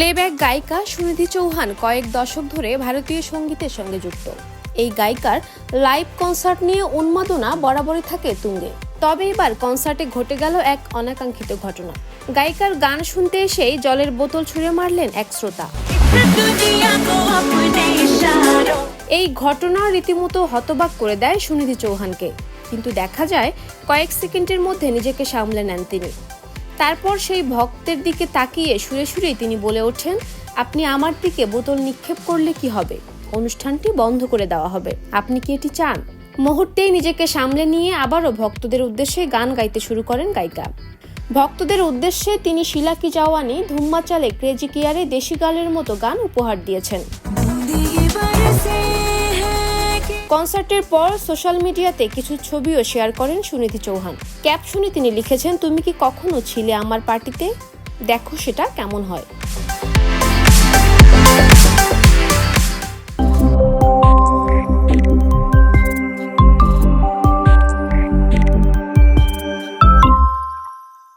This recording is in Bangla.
প্লেব্যাক গায়িকা সুনিধি চৌহান কয়েক দশক ধরে ভারতীয় সঙ্গীতের সঙ্গে যুক্ত। এই গায়িকার লাইভ কনসার্ট নিয়ে উন্মাদনা বরাবরই থাকে তুঙ্গে। তবে এবার কনসার্টে ঘটে গেল এক অনাকাঙ্ক্ষিত ঘটনা। গায়িকার গান শুনতে এসেই জলের বোতল ছুঁড়ে মারলেন এক শ্রোতা। এই ঘটনা রীতিমতো হতবাক করে দেয় সুনিধি চৌহানকে। কিন্তু দেখা যায়, কয়েক সেকেন্ডের মধ্যে নিজেকে সামলে নেন তিনি। তারপর সেই ভক্তের দিকে তাকিয়ে সুরে সুরেই তিনি বলে ওঠেন, আপনি আমার দিকে বোতল নিক্ষেপ করলে কি হবে? অনুষ্ঠানটি বন্ধ করে দেওয়া হবে। আপনি কি এটি চান? মুহূর্তেই নিজেকে সামলে নিয়ে আবারও ভক্তদের উদ্দেশ্যে গান গাইতে শুরু করেন গায়িকা। ভক্তদের উদ্দেশ্যে তিনি শিলাকি জাওয়ানি, ধুম্মাচালে, ক্রেজি কেয়ারে, দেশি গালের মতো গান উপহার দিয়েছেন। কনসার্টের পর সোশ্যাল মিডিয়াতে কিছু ছবিও শেয়ার করেন সুনিধি চৌহান। ক্যাপশনে তিনি লিখেছেন, তুমি কি কখনো ছিলে আমার পার্টিতে? দেখো সেটা কেমন হয়।